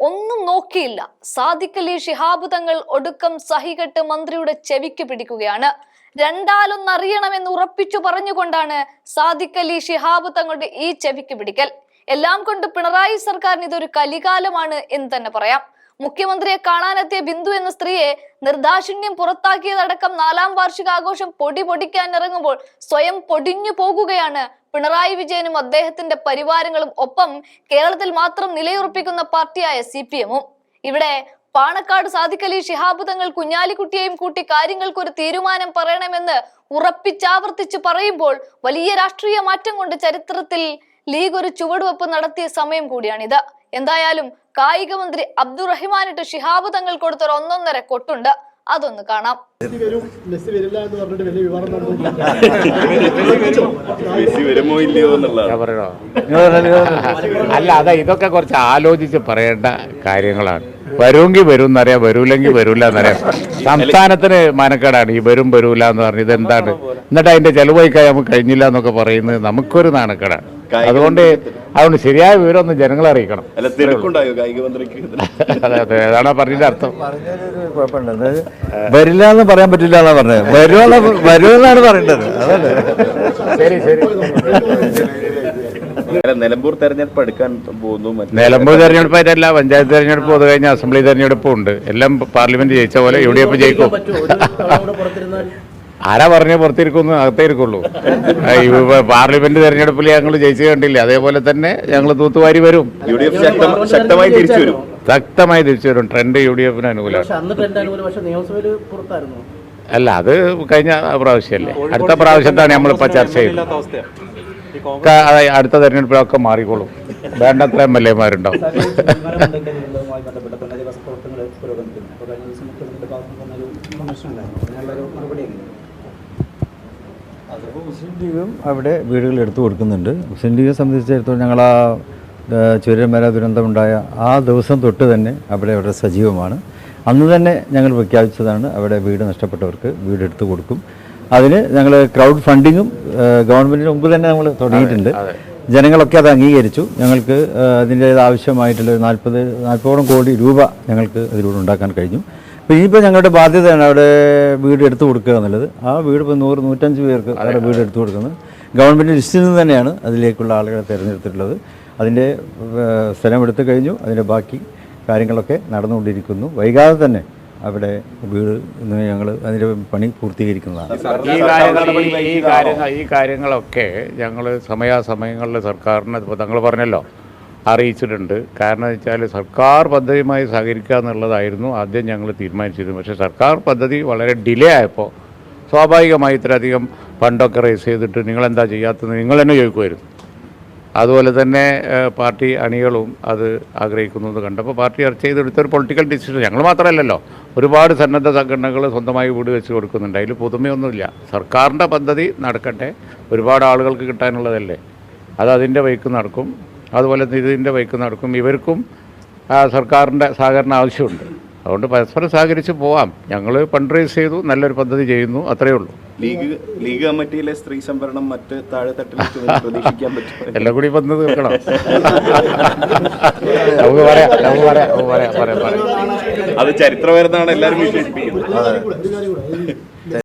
ഒന്നും നോക്കിയില്ല. സാദിഖലി ഷിഹാബ് തങ്ങൾ ഒടുക്കം സഹികെട്ട് മന്ത്രിയുടെ ചെവിക്ക് പിടിക്കുകയാണ്. രണ്ടാലൊന്നറിയണമെന്ന് ഉറപ്പിച്ചു പറഞ്ഞുകൊണ്ടാണ് സാദിഖലി ഷിഹാബ് തങ്ങളുടെ ഈ ചെവിക്ക് പിടിക്കൽ. എല്ലാം കൊണ്ട് പിണറായി സർക്കാരിന് ഇതൊരു കലികാലമാണ് എന്ന് തന്നെ പറയാം. മുഖ്യമന്ത്രിയെ കാണാനെത്തിയ ബിന്ദു എന്ന സ്ത്രീയെ നിർദാക്ഷിണ്യം പുറത്താക്കിയതടക്കം നാലാം വാർഷികാഘോഷം പൊടി പൊടിക്കാൻ ഇറങ്ങുമ്പോൾ സ്വയം പൊടിഞ്ഞു പോകുകയാണ് പിണറായി വിജയനും അദ്ദേഹത്തിന്റെ പരിവാരങ്ങളും. ഒപ്പം കേരളത്തിൽ മാത്രം നിലയുറപ്പിക്കുന്ന പാർട്ടിയായ സി പി എമ്മും. ഇവിടെ പാണക്കാട് സാദിഖലി ശിഹാബ് തങ്ങൾ കുഞ്ഞാലിക്കുട്ടിയെയും കൂട്ടി കാര്യങ്ങൾക്കൊരു തീരുമാനം പറയണമെന്ന് ഉറപ്പിച്ചാവർത്തിച്ച് പറയുമ്പോൾ വലിയ രാഷ്ട്രീയ മാറ്റം കൊണ്ട് ചരിത്രത്തിൽ ലീഗ് ഒരു ചുവടുവെപ്പ് നടത്തിയ സമയം കൂടിയാണിത്. എന്തായാലും കായിക മന്ത്രി അബ്ദുറഹിമാനിട്ട് ഷിഹാബ് തങ്ങൾ കൊടുത്തൊരു ഒന്നൊന്നര കൊട്ടുണ്ട്. അതൊന്ന് കാണാം. അല്ല അതാ ഇതൊക്കെ കുറച്ച് ആലോചിച്ച് പറയേണ്ട കാര്യങ്ങളാണ്. വരുമെങ്കിൽ വരും എന്നറിയാം വരൂലെങ്കിൽ വരൂല എന്നറിയാം സംസ്ഥാനത്തിന് മാനക്കേടാണ് ഈ വരും വരൂല എന്ന് പറഞ്ഞത് ഇതെന്താണ്? എന്നിട്ട് അതിന്റെ ചെലവ് വഹിക്കാൻ നമുക്ക് കഴിഞ്ഞില്ല എന്നൊക്കെ പറയുന്നത് നമുക്കൊരു നാണക്കേടാണ്. അതുകൊണ്ട് അതുകൊണ്ട് ശരിയായ വിവരം ഒന്ന് ജനങ്ങളെ അറിയിക്കണം. അതാണ് പറഞ്ഞതിന്റെ അർത്ഥം. വരില്ല എന്ന് പറയാൻ പറ്റില്ല എന്നാ പറഞ്ഞത്. വരുമെന്ന് വരുമെന്നാണ് പറയേണ്ടത്. അതല്ലേ? ശരി ശരി. നിലമ്പൂർ തെരഞ്ഞെടുപ്പ് എടുക്കാൻ പോകുന്നു മറ്റേ- നിലമ്പൂർ തെരഞ്ഞെടുപ്പായിട്ടല്ല പഞ്ചായത്ത് തെരഞ്ഞെടുപ്പ് അത് കഴിഞ്ഞ അസംബ്ലി തെരഞ്ഞെടുപ്പും ഉണ്ട്. എല്ലാം പാർലമെന്റ് ജയിച്ച പോലെ യു ഡി എഫ് ജയിക്കും. ആരാ പറഞ്ഞ പുറത്തിരിക്കുന്നു? അകത്തേ ഇരിക്കുള്ളൂ ആ, ഈ പാർലമെന്റ് തെരഞ്ഞെടുപ്പിൽ ഞങ്ങൾ ജയിച്ചു കണ്ടില്ല? അതേപോലെ തന്നെ ഞങ്ങൾ തൂത്തുവാരി വരും. യു ഡി എഫ് ശക്തമായി തിരിച്ചു വരും. ശക്തമായി തിരിച്ചു വരും. ട്രെൻഡ് യു ഡി എഫിന് അനുകൂലമാണ് അന്ന് ട്രെൻഡ് അനുകൂലം പക്ഷെ നിയമസഭയിൽ പുറത്തായിരുന്നു. അല്ല അത് കഴിഞ്ഞ പ്രാവശ്യമല്ലേ? അടുത്ത പ്രാവശ്യത്താണ് നമ്മളിപ്പോൾ ചർച്ച ചെയ്യുന്നത് അടുത്ത തെരഞ്ഞെടുപ്പിലൊക്കെ മാറിക്കോളും. വേണ്ടത്ര എം എൽ എമാരുണ്ടാവും. മുസ്ലിം ലീഗും അവിടെ വീടുകൾ എടുത്തു കൊടുക്കുന്നുണ്ട്. മുസ്ലിം ലീഗെ സംബന്ധിച്ചിടത്തോളം ഞങ്ങൾ ആ ചുരമര ദുരന്തമുണ്ടായ ആ ദിവസം തൊട്ട് തന്നെ അവിടെ അവിടെ സജീവമാണ്. അന്ന് തന്നെ ഞങ്ങൾ പ്രഖ്യാപിച്ചതാണ് അവിടെ വീട് നഷ്ടപ്പെട്ടവർക്ക് വീട് എടുത്തു കൊടുക്കും. അതിന് ഞങ്ങൾ ക്രൗഡ് ഫണ്ടിങ്ങും ഗവൺമെന്റിന് മുമ്പ് തന്നെ നമ്മൾ തുടങ്ങിയിട്ടുണ്ട്. ജനങ്ങളൊക്കെ അത് അംഗീകരിച്ചു. ഞങ്ങൾക്ക് അതിന്റെ ആവശ്യമായിട്ടുള്ള നാൽപ്പത് നാൽപ്പതോളം കോടി രൂപ ഞങ്ങൾക്ക് അതിലൂടെ ഉണ്ടാക്കാൻ കഴിഞ്ഞു. അപ്പോൾ ഇനിയിപ്പോൾ ഞങ്ങളുടെ ബാധ്യതയാണ് അവിടെ വീട് എടുത്തു കൊടുക്കുക എന്നുള്ളത്. ആ വീട് ഇപ്പോൾ നൂറ് നൂറ്റഞ്ച് പേർക്ക് അവിടെ വീട് എടുത്തു കൊടുക്കുന്നത്. ഗവൺമെന്റ് ലിസ്റ്റിൽ നിന്ന് തന്നെയാണ് അതിലേക്കുള്ള ആളുകളെ തിരഞ്ഞെടുത്തിട്ടുള്ളത്. അതിന്റെ സ്ഥലം എടുത്തു കഴിഞ്ഞു. അതിന്റെ ബാക്കി കാര്യങ്ങളൊക്കെ നടന്നുകൊണ്ടിരിക്കുന്നു. വൈകാതെ തന്നെ അവിടെ വീട് ഞങ്ങൾ അതിന്റെ പണി പൂർത്തീകരിക്കുന്നതാണ്. ഈ കാര്യങ്ങൾ ഈ- കാര്യങ്ങളൊക്കെ ഞങ്ങൾ സമയാസമയങ്ങളിൽ സർക്കാരിന് ഇപ്പോൾ തങ്ങൾ പറഞ്ഞല്ലോ അറിയിച്ചിട്ടുണ്ട്. കാരണം വെച്ചാൽ സർക്കാർ പദ്ധതിയുമായി സഹകരിക്കുക എന്നുള്ളതായിരുന്നു ആദ്യം ഞങ്ങൾ തീരുമാനിച്ചിരുന്നത്. പക്ഷേ സർക്കാർ പദ്ധതി വളരെ ഡിലേ ആയപ്പോൾ സ്വാഭാവികമായി ഇത്രയധികം ഫണ്ടൊക്കെ റേസ് ചെയ്തിട്ട് നിങ്ങളെന്താ ചെയ്യാത്തത് നിങ്ങൾ തന്നെ ചോദിക്കുമായിരുന്നു. അതുപോലെ തന്നെ പാർട്ടി അണികളും അത് ആഗ്രഹിക്കുന്നു എന്ന് കണ്ടപ്പോൾ പാർട്ടി ചർച്ച ചെയ്തെടുത്ത ഒരു പൊളിറ്റിക്കൽ ഡിസിഷൻ ഞങ്ങൾ മാത്രമല്ലല്ലോ ഒരുപാട് സന്നദ്ധ സംഘടനകൾ സ്വന്തമായി വീട് വെച്ച് കൊടുക്കുന്നുണ്ട്. അതിൽ പുതുമയൊന്നുമില്ല. സർക്കാരിന്റെ പദ്ധതി നടക്കട്ടെ. ഒരുപാട് ആളുകൾക്ക് കിട്ടാനുള്ളതല്ലേ. അത് അതിന്റെ വൈക്ക് നടക്കും. അതുപോലെ ഇതിന്റെ വൈക്ക് നടക്കും. ഇവർക്കും സർക്കാരിന്റെ സഹകരണം ആവശ്യമുണ്ട്. അതുകൊണ്ട് പരസ്പരം സഹകരിച്ച് പോവാം. ഞങ്ങൾ ഫണ്ട് റേസ് ചെയ്തു നല്ലൊരു പദ്ധതി ചെയ്യുന്നു. അത്രയേ ഉള്ളൂ. ലീഗ് ലീഗ് കമ്മിറ്റിയിലെ സ്ത്രീ സംവരണം മറ്റ് താഴെത്തട്ടിലേക്ക് പ്രതീക്ഷിക്കാൻ പറ്റും. എല്ലാം കൂടി വന്ന് തീർക്കണം. നമുക്ക് പറയാം നമുക്ക് പറയാം നമുക്ക് പറയാം പറയാം പറയാം. അത് ചരിത്രപരമാണ് എല്ലാവരും വിശേഷിപ്പിക്കുന്നത്.